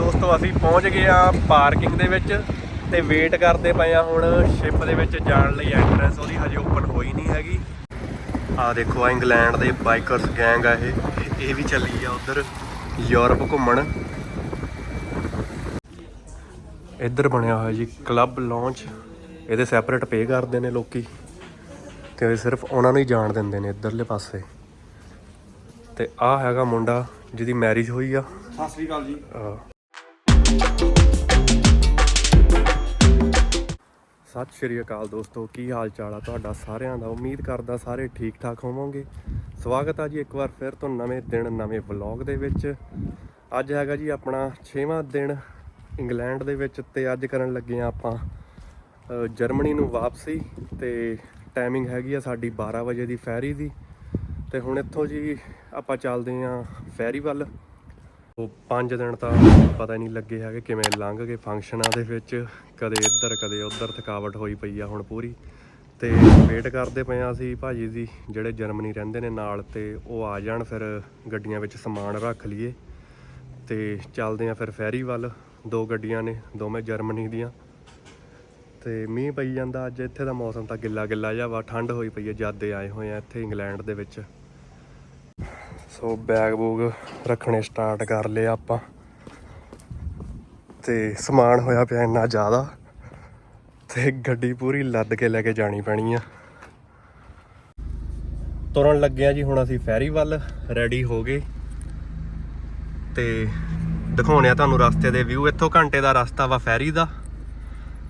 ਦੋਸਤੋ ਅਸੀਂ ਪਹੁੰਚ ਗਏ ਆ ਪਾਰਕਿੰਗ ਦੇ ਵਿੱਚ ਤੇ ਵੇਟ ਕਰਦੇ ਪਏ ਆ ਹੁਣ ਸ਼ਿਪ ਦੇ ਵਿੱਚ ਜਾਣ ਲਈ ਐਂਟਰੈਂਸ ਉਹਦੀ ਹਜੇ ਓਪਨ ਹੋਈ ਨਹੀਂ ਹੈਗੀ। ਆ ਦੇਖੋ ਆ ਇੰਗਲੈਂਡ ਦੇ ਬਾਈਕਰਸ ਗੈਂਗ ਆ ਇਹ। ਇਹ ਵੀ ਚੱਲੀ ਆ ਉਧਰ ਯੂਰਪ ਘੁੰਮਣ। ਇੱਧਰ ਬਣਿਆ ਹੋਇਆ ਜੀ ਕਲੱਬ ਲਾਂਚ ਇਹਦੇ ਸੈਪਰੇਟ ਪੇ ਕਰਦੇ ਨੇ ਲੋਕੀ। ਤੇ ਸਿਰਫ ਉਹਨਾਂ ਨੂੰ ਹੀ ਜਾਣ ਦਿੰਦੇ ਨੇ ਇੱਧਰਲੇ ਪਾਸੇ। ਤੇ ਆ ਹੈਗਾ ਮੁੰਡਾ ਜਿਹਦੀ ਮੈਰਿਜ ਹੋਈ ਆ। ਸਤਿ ਸ੍ਰੀ ਅਕਾਲ ਜੀ। ਸਤਿ ਸ਼੍ਰੀ ਅਕਾਲ ਦੋਸਤੋ, ਕੀ ਹਾਲ ਚਾਲ ਆ ਤੁਹਾਡਾ ਸਾਰਿਆਂ ਦਾ? ਉਮੀਦ ਕਰਦਾ ਸਾਰੇ ਠੀਕ ਠਾਕ ਹੋਵੋਗੇ। ਸਵਾਗਤ ਆ ਜੀ ਇੱਕ ਵਾਰ ਫਿਰ ਤੋਂ ਨਵੇਂ ਦਿਨ, ਨਵੇਂ ਵਲੌਗ ਦੇ ਵਿੱਚ। ਅੱਜ ਹੈਗਾ ਜੀ ਆਪਣਾ 6ਵਾਂ ਦਿਨ ਇੰਗਲੈਂਡ ਦੇ ਵਿੱਚ ਤੇ ਅੱਜ ਕਰਨ ਲੱਗੇ ਆ ਆਪਾਂ ਜਰਮਨੀ ਨੂੰ ਵਾਪਸੀ ਤੇ ਟਾਈਮਿੰਗ ਹੈਗੀ ਆ ਸਾਡੀ 12 ਵਜੇ ਦੀ ਫੈਰੀ ਦੀ। ਤੇ ਹੁਣ ਇੱਥੋਂ ਜੀ ਆਪਾਂ ਚੱਲਦੇ ਆ ਫੈਰੀ ਵੱਲ ਉਹ 5 ਦਿਨ ਤਾਂ ਪਤਾ ਨਹੀਂ ਲੱਗੇ ਹੈਗੇ ਕਿਵੇਂ ਲੰਘ ਗਏ ਫੰਕਸ਼ਨਾਂ ਦੇ ਵਿੱਚ। ਕਦੇ ਇੱਧਰ, ਕਦੇ ਉੱਧਰ ਥਕਾਵਟ ਹੋਈ ਪਈ ਆ ਹੁਣ ਪੂਰੀ। ਤੇ ਵੇਟ ਕਰਦੇ ਪਏ ਆ ਅਸੀਂ ਭਾਜੀ ਦੀ ਜਿਹੜੇ ਜਰਮਨੀ ਰਹਿੰਦੇ ਨੇ ਨਾਲ ਤੇ ਉਹ ਆ ਜਾਣ ਫਿਰ ਗੱਡੀਆਂ ਵਿੱਚ ਸਮਾਨ ਰੱਖ ਲਈਏ। ਤੇ ਚੱਲਦੇ ਆ ਫਿਰ ਫੈਰੀ ਵੱਲ, ਦੋ ਗੱਡੀਆਂ ਨੇ ਦੋਵੇਂ ਜਰਮਨੀ ਦੀਆਂ। ਤੇ ਮੀਂਹ ਪਈ ਜਾਂਦਾ ਅੱਜ, ਇੱਥੇ ਦਾ ਮੌਸਮ ਤਾਂ ਗਿੱਲਾ ਗਿੱਲਾ ਜਿਹਾ ਵਾ ਠੰਡ ਹੋਈ ਪਈ ਹੈ ਜਦ ਆਏ ਹੋਏ ਆ ਇੱਥੇ ਇੰਗਲੈਂਡ ਦੇ ਵਿੱਚ। ਸੋ ਬੈਗ ਬੂਗ ਰੱਖਣੇ ਸਟਾਰਟ ਕਰ ਲਏ ਆਪਾਂ। ਤੇ ਸਮਾਨ ਹੋਇਆ ਪਿਆ ਇੰਨਾ ਜ਼ਿਆਦਾ, ਤੇ ਗੱਡੀ ਪੂਰੀ ਲੱਦ ਕੇ ਲੈ ਕੇ ਜਾਣੀ ਪੈਣੀ ਆ। ਤੁਰਨ ਲੱਗੇ ਆ ਜੀ ਹੁਣ ਅਸੀਂ ਫੈਰੀ ਵੱਲ ਰੈਡੀ ਹੋ ਗਏ। ਤੇ ਦਿਖਾਉਣੇ ਆ ਤੁਹਾਨੂੰ ਰਸਤੇ ਦੇ ਵਿਊ ਇੱਥੋਂ ਘੰਟੇ ਦਾ ਰਸਤਾ ਵਾ ਫੈਰੀ ਦਾ।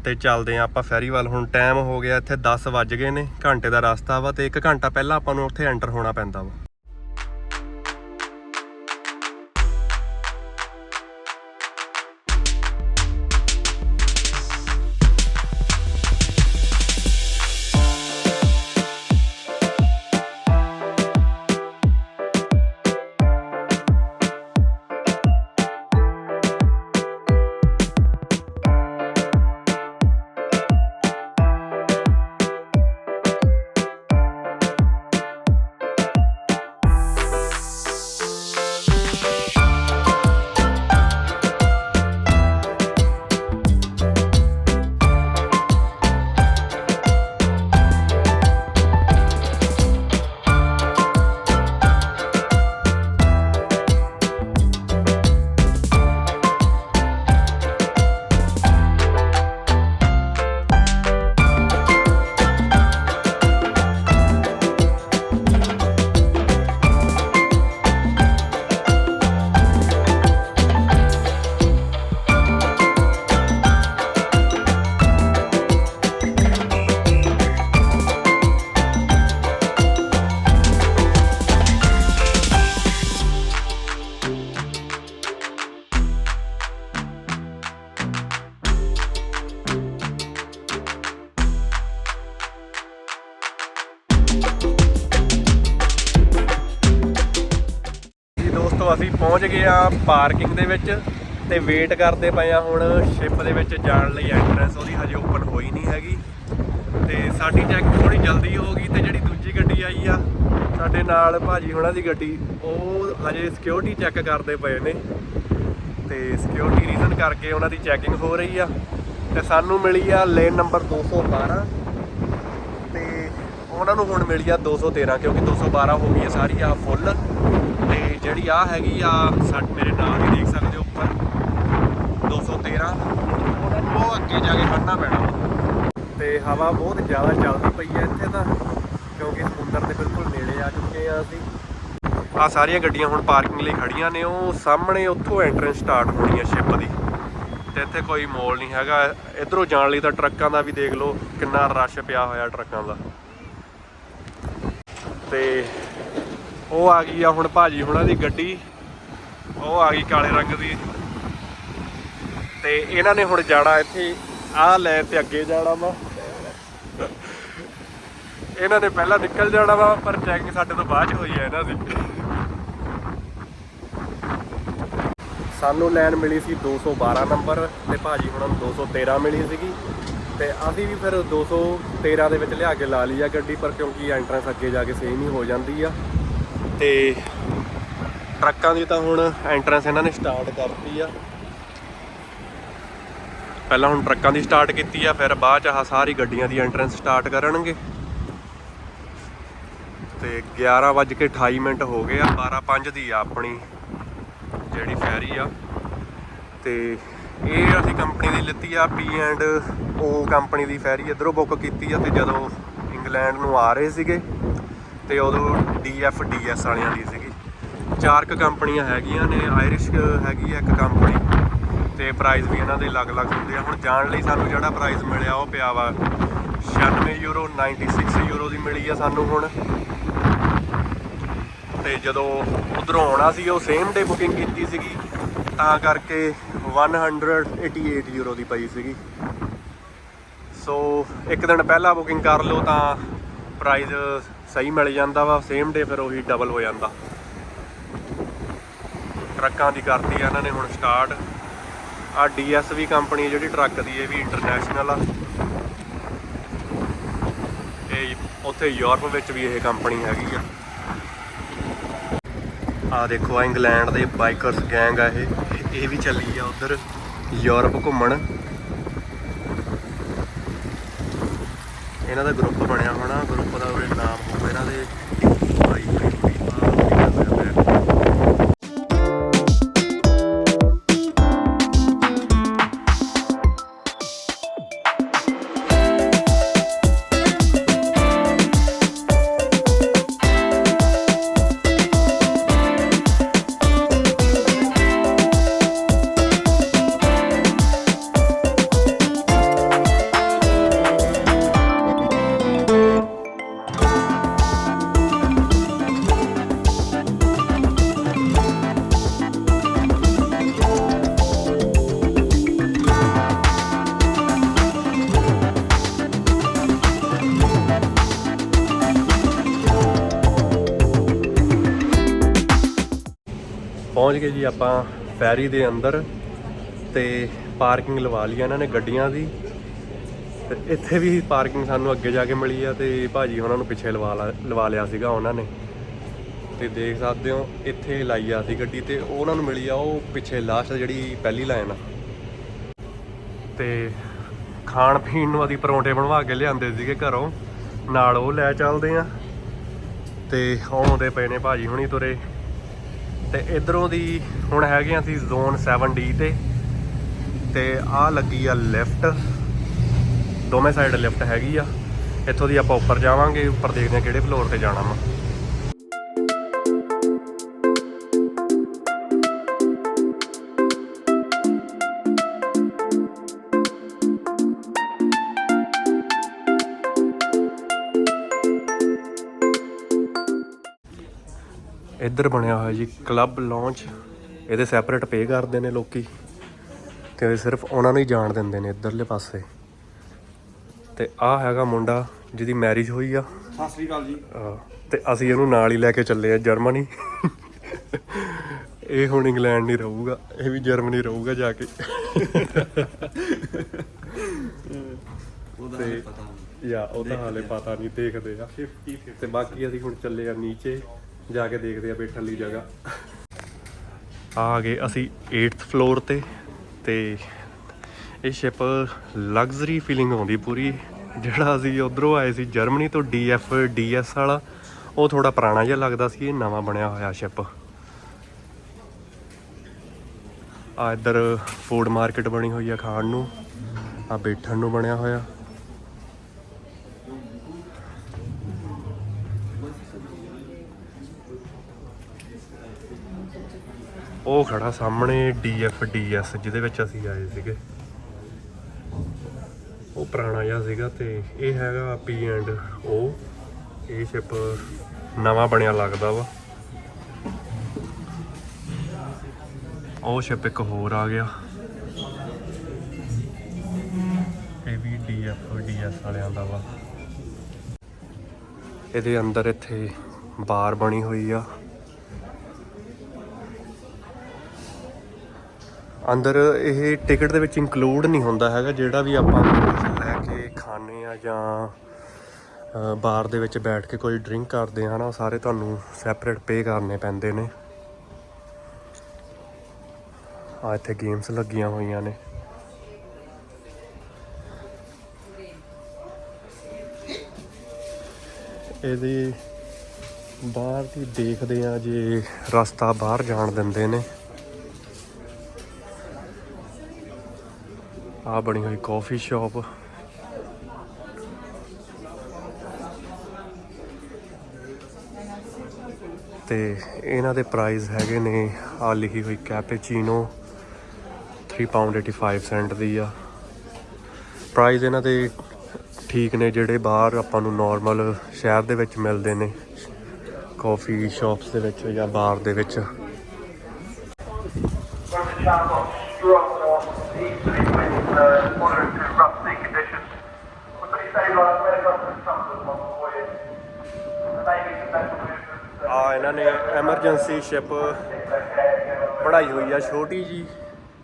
ਤੇ ਚੱਲਦੇ ਆ ਆਪਾਂ ਫੈਰੀ ਵੱਲ। ਹੁਣ ਟਾਈਮ ਹੋ ਗਿਆ, ਇੱਥੇ 10 ਵੱਜ ਗਏ ਨੇ, ਘੰਟੇ ਦਾ ਰਸਤਾ ਵਾ ਤੇ 1 ਘੰਟਾ ਪਹਿਲਾਂ ਆਪਾਂ ਨੂੰ ਉੱਥੇ ਐਂਟਰ ਹੋਣਾ ਪੈਂਦਾ ਵਾ। ਪਾਰਕਿੰਗ ਦੇ ਵਿੱਚ ਤੇ ਵੇਟ ਕਰਦੇ ਪਏ ਆ ਹੁਣ ਸ਼ਿਪ ਦੇ ਵਿੱਚ ਜਾਣ ਲਈ ਐਂਟਰੈਂਸ ਉਹਦੀ ਹਜੇ ਓਪਨ ਹੋਈ ਨਹੀਂ ਹੈਗੀ। ਤੇ ਸਾਡੀ ਚੈੱਕ ਥੋੜੀ ਜਲਦੀ ਹੋ ਗਈ ਤੇ ਜਿਹੜੀ ਦੂਜੀ ਗੱਡੀ ਆਈ ਆ, ਸਾਡੇ ਨਾਲ ਭਾਜੀ ਹੁਣਾਂ ਦੀ ਗੱਡੀ, ਉਹ ਹਜੇ ਸਿਕਿਉਰਿਟੀ ਚੈੱਕ ਕਰਦੇ ਪਏ ਨੇ। ਤੇ ਸਿਕਿਉਰਿਟੀ ਰੀਜ਼ਨ ਕਰਕੇ ਉਹਨਾਂ ਦੀ ਚੈਕਿੰਗ ਹੋ ਰਹੀ ਆ। ਤੇ ਸਾਨੂੰ ਮਿਲੀ ਆ ਲੇਨ ਨੰਬਰ 212 ਤੇ ਉਹਨਾਂ ਨੂੰ ਹੁਣ ਮਿਲੀ ਆ 213 ਕਿਉਂਕਿ 212 ਹੋ ਗਈ ਹੈ ਸਾਰੀ ਆ ਫੁੱਲ ਜਿਹੜੀ ਆ ਹੈਗੀ ਆ, ਸੱਟ ਮੇਰੇ ਨਾਲ ਹੀ ਦੇਖ ਸਕਦੇ ਹੋ ਉੱਪਰ। 213 ਉਹਨਾਂ ਨੂੰ ਉਹ ਅੱਗੇ ਜਾ ਕੇ ਖੜਨਾ ਪੈਣਾ। ਵਾ। ਤੇ ਹਵਾ ਬਹੁਤ ਜ਼ਿਆਦਾ ਚੱਲਦੀ ਪਈ ਹੈ ਇੱਥੇ ਤਾਂ, ਕਿਉਂਕਿ ਸਮੁੰਦਰ ਦੇ ਬਿਲਕੁਲ ਨੇੜੇ ਆ ਚੁੱਕੇ ਆ ਅਸੀਂ। ਆ ਸਾਰੀਆਂ ਗੱਡੀਆਂ ਹੁਣ ਪਾਰਕਿੰਗ ਲਈ ਖੜੀਆਂ ਨੇ, ਉਹ ਸਾਹਮਣੇ ਉੱਥੋਂ ਐਂਟਰੈਂਸ ਸਟਾਰਟ ਹੋਣੀ ਹੈ ਸ਼ਿਪ ਦੀ। ਤੇ ਇੱਥੇ ਕੋਈ ਮੋਲ ਨਹੀਂ ਹੈਗਾ। ਇਧਰੋਂ ਜਾਣ ਲਈ ਤਾਂ ਟਰੱਕਾਂ ਦਾ ਵੀ ਦੇਖ ਲਓ, ਕਿੰਨਾ ਰਸ਼ ਪਿਆ ਹੋਇਆ ਟਰੱਕਾਂ ਦਾ। ਤੇ ਉਹ ਆ ਗਈ ਆ ਹੁਣ ਭਾਜੀ ਹੁਣਾਂ ਦੀ ਗੱਡੀ। ਉਹ ਆ ਗਈ ਕਾਲੇ ਰੰਗ ਦੀ। ਤੇ ਇਹਨਾਂ ਨੇ ਹੁਣ ਜਾਣਾ ਇੱਥੇ। ਆਹ ਲੈ ਤੇ ਅੱਗੇ ਜਾਣਾ ਵਾ। ਇਹਨਾਂ ਨੇ ਪਹਿਲਾਂ ਨਿਕਲ ਜਾਣਾ ਵਾ, ਪਰ ਚੈਕਿੰਗ ਸਾਡੇ ਤੋਂ ਬਾਅਦ ਚ ਹੋਈ ਹੈ ਇਹਨਾਂ ਦੀ। ਸਾਨੂੰ ਲਾਈਨ ਮਿਲੀ ਸੀ 212 ਨੰਬਰ ਤੇ ਭਾਜੀ ਹੁਣਾਂ ਨੂੰ 213 ਮਿਲੀ ਸੀਗੀ। ਤੇ ਅਸੀਂ ਵੀ ਫਿਰ 213 ਦੇ ਵਿੱਚ ਲਿਆ ਕੇ ਲਾ ਲਈ ਆ ਗੱਡੀ, ਪਰ ਕਿਉਂਕਿ ਐਂਟਰੈਂਸ ਅੱਗੇ ਜਾ ਕੇ ਸੇਮ ਹੀ ਹੋ ਜਾਂਦੀ ਆ। ਤੇ ਟਰੱਕਾਂ ਦੀ ਤਾਂ ਹੁਣ ਐਂਟਰੈਂਸ ਇਹਨਾਂ ਨੇ ਸਟਾਰਟ ਕਰਤੀ ਆ। ਪਹਿਲਾਂ ਹੁਣ ਟਰੱਕਾਂ ਦੀ ਸਟਾਰਟ ਕੀਤੀ ਆ, ਫਿਰ ਬਾਅਦ ਚ ਆਹ ਸਾਰੀ ਗੱਡੀਆਂ ਦੀ ਐਂਟਰੈਂਸ ਸਟਾਰਟ ਕਰਨਗੇ। ਤੇ 11:28 ਮਿੰਟ ਹੋ ਗਏ ਆ 12:05 ਦੀ ਆ ਆਪਣੀ ਜਿਹੜੀ ਫੈਰੀ ਆ। ਤੇ ਇਹ ਅਸੀਂ ਕੰਪਨੀ ਦੀ ਲਿੱਤੀ ਆ ਪੀ ਐਂਡ ਓ ਕੰਪਨੀ ਦੀ ਫੈਰੀ ਇਧਰੋਂ ਬੁੱਕ ਕੀਤੀ ਆ, ਤੇ ਜਦੋਂ ਇੰਗਲੈਂਡ ਨੂੰ ਆ ਰਹੇ ਸੀਗੇ ਤੇ ਉਦੋਂ ਡੀਐਫ ਡੀਐਸ ਵਾਲਿਆਂ ਦੀ ਸੀਗੀ। ਚਾਰ ਕ ਕੰਪਨੀਆਂ ਹੈਗੀਆਂ ਨੇ ਆਇਰਿਸ਼ ਹੈਗੀ ਆ ਇੱਕ ਕੰਪਨੀ। ਤੇ ਪ੍ਰਾਈਸ ਵੀ ਇਹਨਾਂ ਦੇ ਅਲੱਗ-ਅਲੱਗ ਹੁੰਦੇ ਆ। ਹੁਣ ਜਾਣ ਲਈ ਸਾਨੂੰ ਜਿਹੜਾ ਪ੍ਰਾਈਸ ਮਿਲਿਆ ਉਹ ਪਿਆ ਵਾ 96 ਯੂਰੋ 96 ਯੂਰੋ ਦੀ ਮਿਲੀ ਆ ਸਾਨੂੰ ਹੁਣ। ਤੇ ਜਦੋਂ ਉਧਰੋਂ ਆਉਣਾ ਸੀ, ਉਹ ਸੇਮ ਡੇ ਬੁਕਿੰਗ ਕੀਤੀ ਸੀਗੀ। ਤਾਂ ਕਰਕੇ 188 ਯੂਰੋ ਦੀ ਪਈ ਸੀਗੀ। ਸੋ ਇੱਕ ਦਿਨ ਪਹਿਲਾਂ ਬੁਕਿੰਗ ਕਰ ਲਓ ਤਾਂ ਪ੍ਰਾਈਸ ਸਹੀ ਮਿਲ ਜਾਂਦਾ ਵਾ ਸੇਮ ਡੇ ਫਿਰ ਉਹੀ ਡਬਲ ਹੋ ਜਾਂਦਾ। ਟਰੱਕਾਂ ਦੀ ਕਰਤੀ ਆ ਇਹਨਾਂ ਨੇ ਹੁਣ ਸਟਾਰਟ ਆ ਡੀਐਸਵੀ ਕੰਪਨੀ ਜਿਹੜੀ ਟਰੱਕ ਦੀ, ਇਹ ਵੀ ਇੰਟਰਨੈਸ਼ਨਲ ਆ। ਇਹ ਉੱਥੇ ਯੂਰਪ ਵਿੱਚ ਵੀ ਇਹ ਕੰਪਨੀ ਹੈਗੀ ਆ। ਆ ਦੇਖੋ ਆ ਇੰਗਲੈਂਡ ਦੇ ਬਾਈਕਰਸ ਗੈਂਗ ਆ ਇਹ। ਇਹ- ਵੀ ਚੱਲੀ ਆ ਉਧਰ ਯੂਰਪ ਘੁੰਮਣ। ਇਹਨਾਂ ਦਾ ਗਰੁੱਪ ਬਣਿਆ ਹੋਣਾ ਗਰੁੱਪ ਦਾ ਉਰੇ ਨਾਮ ਹੋਊਗਾ ਇਹਨਾਂ ਪਹੁੰਚ ਜੀ ਆਪਾਂ ਫੈਰੀ ਦੇ ਅੰਦਰ ਤੇ ਪਾਰਕਿੰਗ ਲਵਾ ਲਈ ਇਹਨਾਂ ਨੇ ਗੱਡੀਆਂ ਦੀ। ਤੇ ਇੱਥੇ ਵੀ ਪਾਰਕਿੰਗ ਸਾਨੂੰ ਅੱਗੇ ਜਾ ਕੇ ਮਿਲੀ ਆ ਤੇ ਭਾਜੀ ਉਹਨਾਂ ਨੂੰ ਪਿੱਛੇ ਲਵਾ ਲਾ- ਲਵਾ ਲਿਆ ਸੀਗਾ ਉਹਨਾਂ ਨੇ। ਤੇ ਦੇਖ ਸਕਦੇ ਹੋ, ਇੱਥੇ ਲਾਈ ਆ ਸੀ ਗੱਡੀ ਤੇ ਉਹਨਾਂ ਨੂੰ ਮਿਲੀ ਆ, ਉਹ ਪਿੱਛੇ ਲਾਸਟ ਜਿਹੜੀ ਪਹਿਲੀ ਲਾਈਨ ਆ। ਤੇ ਖਾਣ ਪੀਣ ਨੂੰ ਅਸੀਂ ਪਰੌਂਠੇ ਬਣਵਾ ਕੇ ਲਿਆਂਦੇ ਸੀਗੇ ਘਰੋਂ। ਨਾਲ ਉਹ ਲੈ ਚੱਲਦੇ ਆ। ਤੇ ਆਉਂਦੇ ਪਏ ਨੇ ਭਾਜੀ ਹੁਣੀ ਤੁਰੇ। ਤੇ ਇਧਰੋਂ ਦੀ ਹੁਣ ਹੈਗੇ ਆ ਅਸੀਂ ਜ਼ੋਨ 7D ਤੇ। ਤੇ ਆ ਲੱਗੀ ਆ ਲਿਫਟ। ਦੋਵੇਂ ਸਾਈਡ ਲਿਫਟ ਹੈਗੀ ਆ। ਇੱਥੋਂ ਦੀ ਆਪਾਂ ਉੱਪਰ ਜਾਵਾਂਗੇ, ਉੱਪਰ ਦੇਖਦੇ ਆ ਕਿਹੜੇ ਫਲੋਰ ਤੇ ਜਾਣਾ ਵਾ। ਇੱਧਰ ਬਣਿਆ ਹੋਇਆ ਜੀ ਕਲੱਬ ਲਾਂਚ ਇਹਦੇ ਸੈਪਰੇਟ ਪੇ ਕਰਦੇ ਨੇ ਲੋਕੀ। ਤੇ ਸਿਰਫ ਉਹਨਾਂ ਨੂੰ ਹੀ ਜਾਣ ਦਿੰਦੇ ਨੇ ਇੱਧਰਲੇ ਪਾਸੇ। ਤੇ ਆ ਹੈਗਾ ਮੁੰਡਾ ਜਿਹਦੀ ਮੈਰਿਜ ਹੋਈ ਆ। ਸਤਿ ਸ੍ਰੀ ਅਕਾਲ ਜੀ। ਤੇ ਅਸੀਂ ਇਹਨੂੰ ਨਾਲ ਹੀ ਲੈ ਕੇ ਚੱਲੇ ਆ ਜਰਮਨੀ। ਇਹ ਹੁਣ ਇੰਗਲੈਂਡ ਨਹੀਂ ਰਹੂਗਾ ਇਹ ਵੀ ਜਰਮਨੀ ਰਹੂਗਾ ਜਾ ਕੇ। ਉਹਦਾ ਪਤਾ ਨਹੀਂ ਯਾ ਉਹ ਤਾਂ ਹਾਲੇ ਪਤਾ ਨਹੀਂ ਦੇਖਦੇ ਆ। 50 ਤੇ ਬਾਕੀ ਅਸੀਂ ਹੁਣ ਚੱਲੇ ਆ ਨੀਚੇ। ਜਾ ਕੇ ਦੇਖਦੇ ਆ ਬੈਠਣ ਲਈ ਜਗ੍ਹਾ। ਆ ਗਏ ਅਸੀਂ 8th ਫਲੋਰ ਤੇ ਤੇ ਇਹ ਸ਼ਿਪ ਲਗਜ਼ਰੀ ਫੀਲਿੰਗ ਆਉਂਦੀ ਪੂਰੀ। ਜਿਹੜਾ ਅਸੀਂ ਉਧਰੋਂ ਆਏ ਸੀ ਜਰਮਨੀ ਤੋਂ ਡੀਐਫ ਡੀਐਸ ਵਾਲਾ, ਉਹ ਥੋੜਾ ਪੁਰਾਣਾ ਜਿਹਾ ਲੱਗਦਾ ਸੀ, ਇਹ ਨਵਾਂ ਬਣਿਆ ਹੋਇਆ ਸ਼ਿਪ ਆ ਇੱਧਰ ਫੂਡ ਮਾਰਕੀਟ ਬਣੀ ਹੋਈ ਆ ਖਾਣ ਨੂੰ, ਆ ਬੈਠਣ ਨੂੰ ਬਣਿਆ ਹੋਇਆ। ਉਹ ਖੜਾ ਸਾਹਮਣੇ ਡੀਐਫ ਡੀਐਸ ਜਿਹਦੇ ਵਿੱਚ ਅਸੀਂ ਆਏ ਸੀਗੇ। ਉਹ ਪੁਰਾਣਾ ਜਿਹਾ ਸੀਗਾ ਤੇ ਇਹ ਹੈਗਾ ਪੀ ਐਂਡ ਓ। ਇਹ ਸ਼ਿਪ ਨਵਾਂ ਬਣਿਆ ਲੱਗਦਾ ਵਾ। ਉਹ ਸ਼ਿਪ ਇੱਕ ਹੋਰ ਆ ਗਿਆ। ਇਹ ਵੀ ਡੀਐਫ ਡੀਐਸ ਵਾਲਿਆਂ ਦਾ ਵਾ। ਇਹਦੇ ਅੰਦਰ ਇੱਥੇ ਬਾਰ ਬਣੀ ਹੋਈ ਆ। ਅੰਦਰ ਇਹ ਟਿਕਟ ਦੇ ਵਿੱਚ ਇਨਕਲੂਡ ਨਹੀਂ ਹੁੰਦਾ ਹੈਗਾ, ਜਿਹੜਾ ਵੀ ਆਪਾਂ ਲੈ ਕੇ ਖਾਣੇ ਆ ਜਾਂ ਬਾਰ ਦੇ ਵਿੱਚ ਬੈਠ ਕੇ ਕੋਈ ਡਰਿੰਕ ਕਰਦੇ ਆ ਨਾ ਉਹ ਸਾਰੇ ਤੁਹਾਨੂੰ ਸੈਪਰੇਟ ਪੇ ਕਰਨੇ ਪੈਂਦੇ ਨੇ। ਆ ਇੱਥੇ ਗੇਮਸ ਲੱਗੀਆਂ ਹੋਈਆਂ ਨੇ। ਇਹਦੇ ਬਾਹਰ ਦੀ ਦੇਖਦੇ ਆ ਜੇ ਰਸਤਾ ਬਾਹਰ ਜਾਣ ਦਿੰਦੇ ਨੇ। ਆ ਬਣੀ ਹੋਈ ਕਾਫੀ ਸ਼ਾਪ ਤੇ ਇਹਨਾਂ ਦੇ ਪ੍ਰਾਈਸ ਹੈਗੇ ਨੇ ਆ ਲਿਖੀ ਹੋਈ ਕੈਪੇਚੀਨੋ 3 ਪਾਉਂਡ 85 ਸੈਂਟ ਦੀ ਆ। ਪ੍ਰਾਈਸ ਇਹਨਾਂ ਦੇ ਠੀਕ ਨੇ, ਜਿਹੜੇ ਬਾਹਰ ਆਪਾਂ ਨੂੰ ਨਾਰਮਲ ਸ਼ਹਿਰ ਦੇ ਵਿੱਚ ਮਿਲਦੇ ਨੇ ਕਾਫੀ ਸ਼ਾਪਸ ਦੇ ਵਿੱਚ ਜਾਂ ਬਾਰ ਦੇ ਵਿੱਚ। East with uh, moderate to rough sea conditions. We're pretty stable on where the government comes with one for you. There may be some better movements. ਆ ਇਹਨਾਂ ਨੇ ਐਮਰਜੈਂਸੀ ਸ਼ਿਪ ਬਣਾਈ ਹੋਈ ਆ ਛੋਟੀ ਜੀ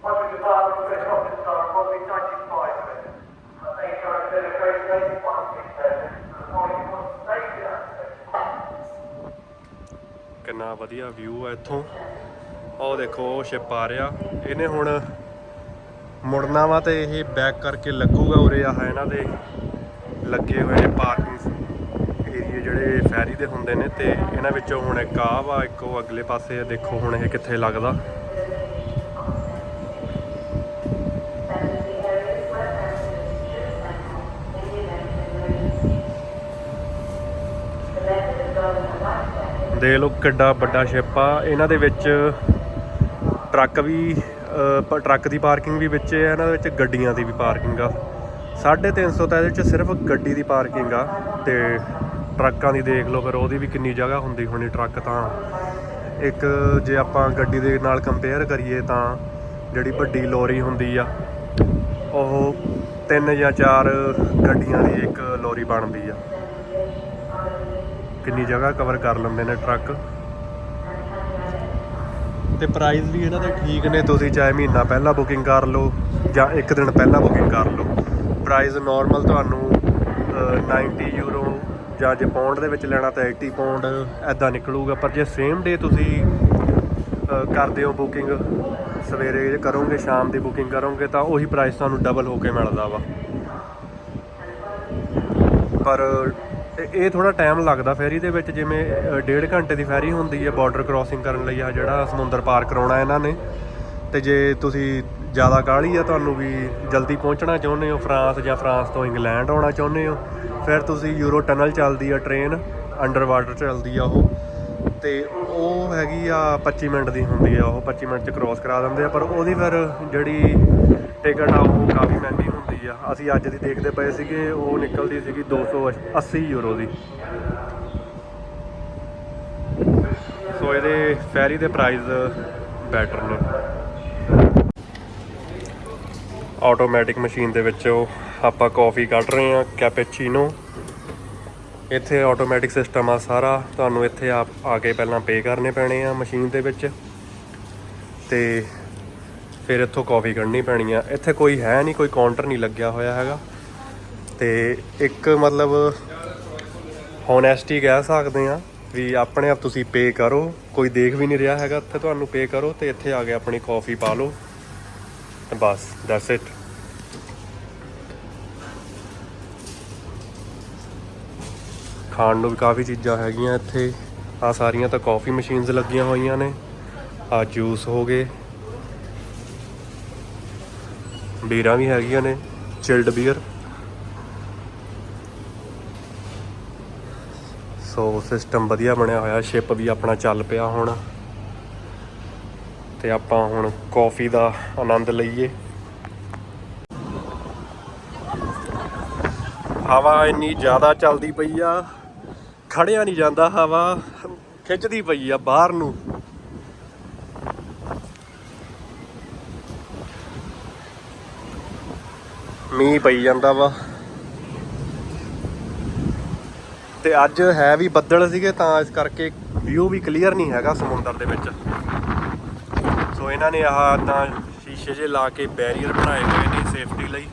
What we developed with the profits are probably 95 of it. I think you're a bit of great safety one thing there. The more important safety aspect. ਕਿੰਨਾ ਵਧੀਆ ਵਿਊ ਆ ਇੱਥੋਂ ਉਹ ਦੇਖੋ ਉਹ ਸ਼ਿਪ ਆ ਰਿਹਾ ਇਹਨੇ ਹੁਣ ਮੁੜਨਾ ਵਾ ਤੇ ਇਹ ਬੈਕ ਕਰਕੇ ਲੱਗੂਗਾ ਉਰੇ ਆ ਇਹਨਾਂ ਦੇ ਲੱਗੇ ਹੋਏ ਨੇ ਪਾਰਕਿੰਗ ਏਰੀਆ ਜਿਹੜੇ ਫੈਰੀ ਦੇ ਹੁੰਦੇ ਨੇ ਤੇ ਇਹਨਾਂ ਵਿੱਚੋਂ ਹੁਣ ਇੱਕ ਆ ਵਾ, ਇੱਕ ਉਹ ਅਗਲੇ ਪਾਸੇ ਦੇਖੋ ਹੁਣ ਇਹ ਕਿੱਥੇ ਲੱਗਦਾ। ਦੇਖ ਲਓ ਕਿੱਡਾ ਵੱਡਾ ਸ਼ਿਪ ਆ। ਇਹਨਾਂ ਦੇ ਵਿੱਚ ਟਰੱਕ ਵੀ ਟਰੱਕ ਦੀ ਪਾਰਕਿੰਗ ਵੀ ਵਿੱਚ ਹੈ, ਇਹਨਾਂ ਦੇ ਵਿੱਚ ਗੱਡੀਆਂ ਦੀ ਵੀ ਪਾਰਕਿੰਗ ਆ। 350 ਤਾਂ ਇਹਦੇ ਵਿੱਚ ਸਿਰਫ ਗੱਡੀ ਦੀ ਪਾਰਕਿੰਗ ਆ ਤੇ ਟਰੱਕਾਂ ਦੀ ਦੇਖ ਲਓ ਫਿਰ ਉਹਦੀ ਵੀ ਕਿੰਨੀ ਜਗ੍ਹਾ ਹੁੰਦੀ ਹੋਣੀ ਟਰੱਕ ਤਾਂ। ਇੱਕ ਜੇ ਆਪਾਂ ਗੱਡੀ ਦੇ ਨਾਲ ਕੰਪੇਅਰ ਕਰੀਏ ਤਾਂ ਜਿਹੜੀ ਵੱਡੀ ਲੋਰੀ ਹੁੰਦੀ ਆ, ਉਹ ਤਿੰਨ ਜਾਂ ਚਾਰ ਗੱਡੀਆਂ ਦੀ ਇੱਕ ਲੋਰੀ ਬਣਦੀ ਆ। ਕਿੰਨੀ ਜਗ੍ਹਾ ਕਵਰ ਕਰ ਲੈਂਦੇ ਨੇ ਟਰੱਕ। ਤੇ ਪ੍ਰਾਈਸ ਵੀ ਇਹਨਾਂ ਦੇ ਠੀਕ ਨੇ ਤੁਸੀਂ ਚਾਹੇ ਮਹੀਨਾ ਪਹਿਲਾਂ ਬੁਕਿੰਗ ਕਰ ਲਓ ਜਾਂ ਇੱਕ ਦਿਨ ਪਹਿਲਾਂ ਬੁਕਿੰਗ ਕਰ ਲਓ। ਪ੍ਰਾਈਸ ਨਾਰਮਲ ਤੁਹਾਨੂੰ ਅਹ, 90 ਯੂਰੋ ਜਾਂ ਜੇ ਪਾਉਂਡ ਦੇ ਵਿੱਚ ਲੈਣਾ ਤਾਂ 80 ਪਾਉਂਡ ਐਦਾਂ ਨਿਕਲੂਗਾ ਪਰ ਜੇ ਸੇਮ ਡੇ ਤੁਸੀਂ ਕਰਦੇ ਹੋ ਬੁਕਿੰਗ ਸਵੇਰੇ ਜੇ ਕਰੋਗੇ ਸ਼ਾਮ ਦੀ ਬੁਕਿੰਗ ਕਰੋਗੇ ਤਾਂ ਉਹੀ ਪ੍ਰਾਈਸ ਤੁਹਾਨੂੰ ਡਬਲ ਹੋ ਕੇ ਮਿਲਦਾ ਵਾ। ਪਰ ਇਹ- ਇਹ ਥੋੜਾ ਟਾਈਮ ਲੱਗਦਾ ਫੈਰੀ ਦੇ ਵਿੱਚ, ਜਿਵੇਂ ਡੇਢ ਘੰਟੇ ਦੀ ਫੈਰੀ ਹੁੰਦੀ ਹੈ ਬਾਰਡਰ ਕ੍ਰਾਸਿੰਗ ਕਰਨ ਲਈ ਆ ਜਿਹੜਾ ਸਮੁੰਦਰ ਪਾਰ ਕਰਾਉਣਾ ਇਹਨਾਂ ਨੇ। ਤੇ ਜੇ ਤੁਸੀਂ ਜ਼ਿਆਦਾ ਕਾਹਲੀ ਆ, ਤੁਹਾਨੂੰ ਵੀ ਜਲਦੀ ਪਹੁੰਚਣਾ ਚਾਹੁੰਦੇ ਹੋ, ਫਰਾਂਸ ਜਾਂ ਫਰਾਂਸ ਤੋਂ ਇੰਗਲੈਂਡ ਆਉਣਾ ਚਾਹੁੰਦੇ ਹੋ, ਫਿਰ ਤੁਸੀਂ ਯੂਰੋ ਟਨਲ ਚੱਲਦੀ ਆ ਟ੍ਰੇਨ ਅੰਡਰ ਵਾਟਰ ਚੱਲਦੀ ਆ ਉਹ। ਤੇ ਉਹ ਹੈਗੀ ਆ 25 ਮਿੰਟ ਦੀ ਹੁੰਦੀ ਆ ਉਹ 25 ਮਿੰਟ ਚ ਕ੍ਰਾਸ ਕਰਾ ਦਿੰਦੇ ਆ, ਪਰ ਉਹਦੀ ਫਿਰ ਜਿਹੜੀ ਟਿਕਟ ਆ ਉਹ ਕਾਫੀ ਮਹਿੰਗੀ ਹੁੰਦੀ ਆ। ਅਸੀਂ ਅੱਜ ਦੀ ਦੇਖਦੇ ਪਏ ਸੀਗੇ, ਉਹ ਨਿਕਲਦੀ ਸੀਗੀ 280 ਯੂਰੋ ਦੀ। ਸੋ ਇਹਦੇ ਫੈਰੀ ਦੇ ਪ੍ਰਾਈਸ ਬੈਟਰ ਨੇ। ਆਟੋਮੈਟਿਕ ਮਸ਼ੀਨ ਦੇ ਵਿੱਚੋਂ ਆਪਾਂ ਕਾਫੀ ਕੱਢ ਰਹੇ ਹਾਂ ਕੈਪੇਚੀਨੋ ਇੱਥੇ ਆਟੋਮੈਟਿਕ ਸਿਸਟਮ ਆ ਸਾਰਾ। ਤੁਹਾਨੂੰ ਇੱਥੇ ਆਪ ਆ ਕੇ ਪਹਿਲਾਂ ਪੇ ਕਰਨੇ ਪੈਣੇ ਆ ਮਸ਼ੀਨ ਦੇ ਵਿੱਚ। ਤੇ ਫਿਰ ਇੱਥੋਂ ਕਾਫੀ ਕੱਢਣੀ ਪੈਣੀ ਆ। ਇੱਥੇ ਕੋਈ ਹੈ ਨਹੀਂ, ਕੋਈ ਕਾਊਂਟਰ ਨਹੀਂ ਲੱਗਿਆ ਹੋਇਆ ਹੈਗਾ। ਤੇ ਇੱਕ ਮਤਲਬ ਹੋਨੈਸਟੀ ਕਹਿ ਸਕਦੇ ਆ ਵੀ ਆਪਣੇ ਆਪ ਤੁਸੀਂ ਪੇ ਕਰੋ। ਕੋਈ ਦੇਖ ਵੀ ਨਹੀਂ ਰਿਹਾ ਹੈਗਾ, ਇੱਥੇ ਤੁਹਾਨੂੰ ਪੇ ਕਰੋ ਤੇ ਇੱਥੇ ਆ ਕੇ ਆਪਣੀ ਕਾਫੀ ਪਾ ਲਓ। ਤੇ ਬਸ ਦੈਟਸ ਇਟ ਖਾਣ ਨੂੰ ਵੀ ਕਾਫੀ ਚੀਜ਼ਾਂ ਹੈਗੀਆਂ ਇੱਥੇ। ਆ ਸਾਰੀਆਂ ਤਾਂ ਕਾਫੀ ਮਸ਼ੀਨਸ ਲੱਗੀਆਂ ਹੋਈਆਂ ਨੇ। ਆ ਜੂਸ ਹੋ ਗਏ। ਬੀਰਾਂ ਵੀ ਹੈਗੀਆਂ ਨੇ ਚਿਲਡ ਬੀਅਰ ਸੋ ਸਿਸਟਮ ਵਧੀਆ ਬਣਿਆ ਹੋਇਆ ਸ਼ਿਪ ਵੀ ਆਪਣਾ ਚੱਲ ਪਿਆ ਹੁਣ। ਤੇ ਆਪਾਂ ਹੁਣ ਕਾਫੀ ਦਾ ਆਨੰਦ ਲਈਏ। ਹਵਾ ਇੰਨੀ ਜ਼ਿਆਦਾ ਚੱਲਦੀ ਪਈ ਆ, ਖੜਿਆ ਨਹੀਂ ਜਾਂਦਾ ਹਵਾ, ਖਿੱਚਦੀ ਪਈ ਆ ਬਾਹਰ ਨੂੰ। ਮੀਂਹ ਪਈ ਜਾਂਦਾ ਵਾ। ਤੇ ਅੱਜ ਹੈ ਵੀ ਬੱਦਲ ਸੀਗੇ, ਤਾਂ ਇਸ ਕਰਕੇ ਵਿਊ ਵੀ ਕਲੀਅਰ ਨਹੀਂ ਹੈਗਾ ਸਮੁੰਦਰ ਦੇ ਵਿੱਚ। ਸੋ ਇਹਨਾਂ ਨੇ ਆਹ ਤਾਂ ਸ਼ੀਸ਼ੇ ਜੇ ਲਾ ਕੇ ਬੈਰੀਅਰ ਬਣਾਏ ਹੋਏ ਨੇ ਸੇਫਟੀ ਲਈ।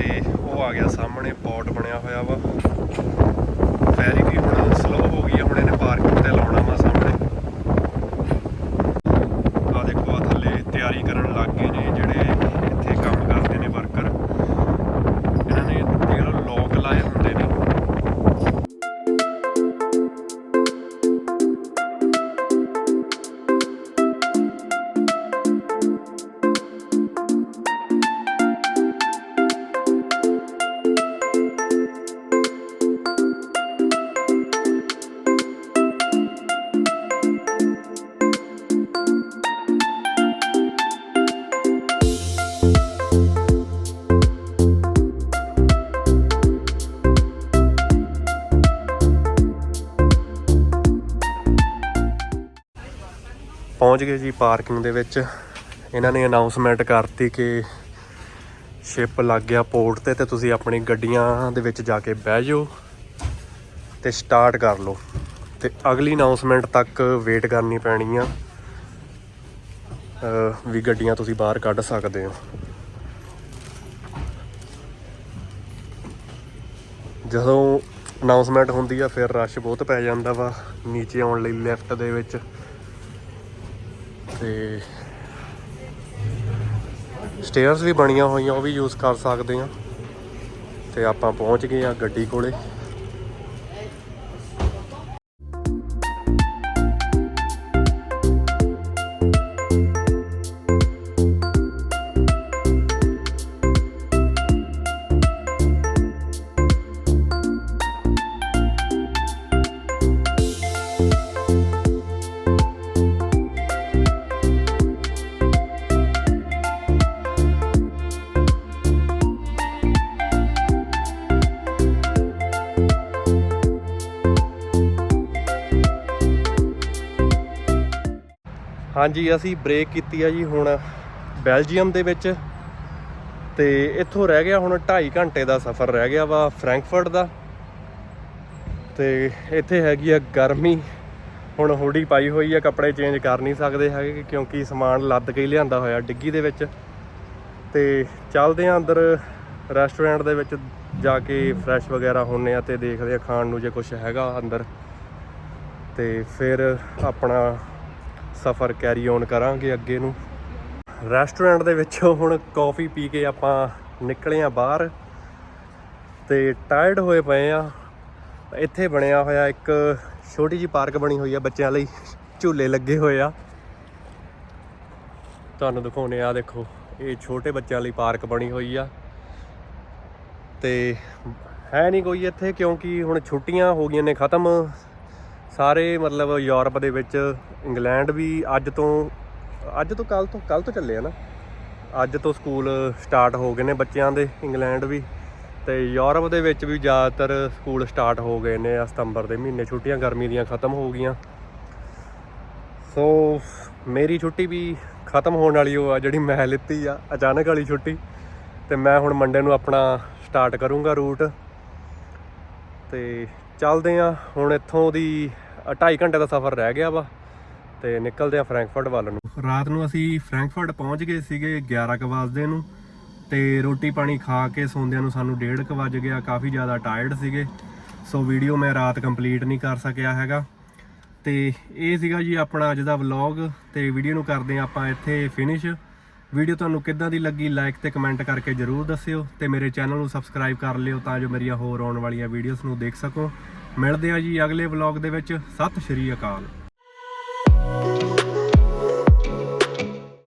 ਤੇ ਉਹ ਆ ਗਿਆ ਸਾਹਮਣੇ, ਪੋਟ ਬਣਿਆ ਹੋਇਆ ਵਾ। ਫੈਰੀ ਵੀ ਹੁਣ ਸਲੋ ਹੋ ਗਈ ਆ ਹੁਣੇ ਪਹੁੰਚ ਗਏ ਜੀ ਪਾਰਕਿੰਗ ਦੇ ਵਿੱਚ। ਇਹਨਾਂ ਨੇ ਅਨਾਉਂਸਮੈਂਟ ਕਰਤੀ ਕਿ ਸ਼ਿਪ ਲੱਗ ਗਿਆ ਪੋਰਟ ਤੇ ਤੇ ਤੁਸੀਂ ਆਪਣੀ ਗੱਡੀਆਂ ਦੇ ਵਿੱਚ ਜਾ ਕੇ ਬਹਿ ਜਾਓ ਤੇ ਸਟਾਰਟ ਕਰ ਲਓ। ਤੇ ਅਗਲੀ ਅਨਾਉਂਸਮੈਂਟ ਤੱਕ ਵੇਟ ਕਰਨੀ ਪੈਣੀ ਆ। ਵੀ ਗੱਡੀਆਂ ਤੁਸੀਂ ਬਾਹਰ ਕੱਢ ਸਕਦੇ ਹੋ। ਜਦੋਂ ਅਨਾਉਂਸਮੈਂਟ ਹੁੰਦੀ ਆ, ਫਿਰ ਰਸ਼ ਬਹੁਤ ਪੈ ਜਾਂਦਾ ਵਾ। ਨੀਚੇ ਆਉਣ ਲਈ ਲੈਫਟ ਦੇ ਵਿੱਚ। ਤੇ ਸਟੇਅਰਸ ਵੀ ਬਣੀਆਂ ਹੋਈਆਂ, ਉਹ ਵੀ ਯੂਜ਼ ਕਰ ਸਕਦੇ ਆ ਤੇ ਆਪਾਂ ਪਹੁੰਚ ਗਏ ਆ ਗੱਡੀ ਕੋਲੇ। ਹਾਂਜੀ, ਅਸੀਂ ਬ੍ਰੇਕ ਕੀਤੀ ਆ ਜੀ ਹੁਣ ਬੈਲਜੀਅਮ ਦੇ ਵਿੱਚ ਤੇ ਇੱਥੋਂ ਰਹਿ ਗਿਆ ਹੁਣ 2.5 ਘੰਟੇ ਦਾ ਸਫ਼ਰ ਰਹਿ ਗਿਆ ਵਾ ਫਰੈਂਕਫਰਟ ਦਾ ਤੇ ਇੱਥੇ ਹੈਗੀ ਆ ਗਰਮੀ। ਹੁਣ ਹੁਡੀ ਪਾਈ ਹੋਈ ਆ, ਕੱਪੜੇ ਚੇਂਜ ਕਰ ਨਹੀਂ ਸਕਦੇ ਹੈਗੇ ਕਿਉਂਕਿ ਸਮਾਨ ਲੱਦ ਕੇ ਹੀ ਲਿਆਂਦਾ ਹੋਇਆ ਡਿੱਗੀ ਦੇ ਵਿੱਚ। ਤੇ ਚੱਲਦੇ ਆ ਅੰਦਰ ਰੈਸਟੋਰੈਂਟ ਦੇ ਵਿੱਚ ਜਾ ਕੇ ਫਰੈਸ਼ ਵਗੈਰਾ ਹੁੰਨੇ ਆ ਤੇ ਦੇਖਦੇ ਆ ਖਾਣ ਨੂੰ ਜੇ ਕੁਝ ਹੈਗਾ ਅੰਦਰ। ਤੇ ਫਿਰ ਆਪਣਾ ਸਫ਼ਰ ਕੈਰੀ ਔਨ ਕਰਾਂਗੇ ਅੱਗੇ ਨੂੰ। ਰੈਸਟੋਰੈਂਟ ਦੇ ਵਿੱਚੋਂ ਹੁਣ ਕਾਫੀ ਪੀ ਕੇ ਆਪਾਂ ਨਿਕਲੇ ਆ ਬਾਹਰ ਤੇ ਟਾਇਰਡ ਹੋਏ ਪਏ ਆ ਇੱਥੇ ਬਣਿਆ ਹੋਇਆ ਇੱਕ ਛੋਟੀ ਜੀ ਪਾਰਕ ਬਣੀ ਹੋਈ ਆ ਬੱਚਿਆਂ ਲਈ, ਝੂਲੇ ਲੱਗੇ ਹੋਏ ਆ। ਤੁਹਾਨੂੰ ਦਿਖਾਉਨੇ ਆ ਦੇਖੋ, ਇਹ ਛੋਟੇ ਬੱਚਿਆਂ ਲਈ ਪਾਰਕ ਬਣੀ ਹੋਈ ਆ। ਤੇ ਹੈ ਨਹੀਂ ਕੋਈ ਇੱਥੇ ਕਿਉਂਕਿ ਹੁਣ ਛੁੱਟੀਆਂ ਹੋ ਗਈਆਂ ਨੇ, ਖਤਮ। ਸਾਰੇ ਮਤਲਬ ਯੂਰਪ ਦੇ ਵਿੱਚ, ਇੰਗਲੈਂਡ ਵੀ ਅੱਜ ਤੋਂ ਅੱਜ ਤੋਂ ਕੱਲ ਤੋਂ ਕੱਲ ਤੋਂ ਚੱਲੇ ਆ ਨਾ। ਅੱਜ ਤੋਂ ਸਕੂਲ ਸਟਾਰਟ ਹੋ ਗਏ ਨੇ ਬੱਚਿਆਂ ਦੇ, ਇੰਗਲੈਂਡ ਵੀ। ਤੇ ਯੂਰਪ ਦੇ ਵਿੱਚ ਵੀ ਜ਼ਿਆਦਾਤਰ ਸਕੂਲ ਸਟਾਰਟ ਹੋ ਗਏ ਨੇ ਸਤੰਬਰ ਦੇ ਮਹੀਨੇ। ਛੁੱਟੀਆਂ ਗਰਮੀ ਦੀਆਂ ਖਤਮ ਹੋ ਗਈਆਂ। ਸੋ, ਮੇਰੀ ਛੁੱਟੀ ਵੀ ਖਤਮ ਹੋਣ ਵਾਲੀ ਉਹ ਆ ਜਿਹੜੀ ਮੈਂ ਲਿੱਤੀ ਆ, ਅਚਾਨਕ ਵਾਲੀ ਛੁੱਟੀ। ਤੇ ਮੈਂ ਹੁਣ ਮੰਡੇ ਨੂੰ ਆਪਣਾ ਸਟਾਰਟ ਕਰੂੰਗਾ ਰੂਟ। ਤੇ ਚੱਲਦੇ ਆ ਹੁਣ ਇੱਥੋਂ ਦੀ 2.5 ਘੰਟੇ ਦਾ ਸਫ਼ਰ ਰਹਿ ਗਿਆ ਵਾ ਤੇ ਨਿਕਲਦੇ ਆ ਫਰੈਂਕਫਰਟ ਵੱਲ ਨੂੰ। ਰਾਤ ਨੂੰ ਅਸੀਂ ਫਰੈਂਕਫਰਟ ਪਹੁੰਚ ਗਏ ਸੀਗੇ 11 ਕੁ ਵਜੇ ਨੂੰ ਤੇ ਰੋਟੀ ਪਾਣੀ ਖਾ ਕੇ ਸੌਂਦਿਆਂ ਨੂੰ ਸਾਨੂੰ 1:30 ਕੁ ਵੱਜ ਗਿਆ। ਕਾਫੀ ਜ਼ਿਆਦਾ ਟਾਇਰਡ ਸੀਗੇ, ਸੋ ਵੀਡੀਓ ਮੈਂ ਰਾਤ ਕੰਪਲੀਟ ਨਹੀਂ ਕਰ ਸਕਿਆ ਹੈਗਾ। ਤੇ ਇਹ ਸੀਗਾ ਜੀ ਆਪਣਾ ਅੱਜ ਦਾ ਵਲੌਗ ਤੇ ਵੀਡੀਓ ਨੂੰ ਕਰਦੇ ਆ ਆਪਾਂ ਇੱਥੇ ਫਿਨਿਸ਼ ਵੀਡੀਓ ਤੁਹਾਨੂੰ ਕਿੱਦਾਂ ਦੀ ਲੱਗੀ ਲਾਈਕ ਤੇ ਕਮੈਂਟ ਕਰਕੇ ਜਰੂਰ ਦੱਸਿਓ ਤੇ ਮੇਰੇ ਚੈਨਲ ਨੂੰ ਸਬਸਕ੍ਰਾਈਬ ਕਰ ਲਿਓ ਤਾਂ ਜੋ ਮੇਰੀਆਂ ਹੋਰ ਆਉਣ ਵਾਲੀਆਂ ਵੀਡੀਓਜ਼ ਨੂੰ ਦੇਖ ਸਕੋ। ਮਿਲਦੇ ਆ ਜੀ ਅਗਲੇ ਵਲੌਗ ਦੇ ਵਿੱਚ। ਸਤਿ ਸ਼੍ਰੀ ਅਕਾਲ।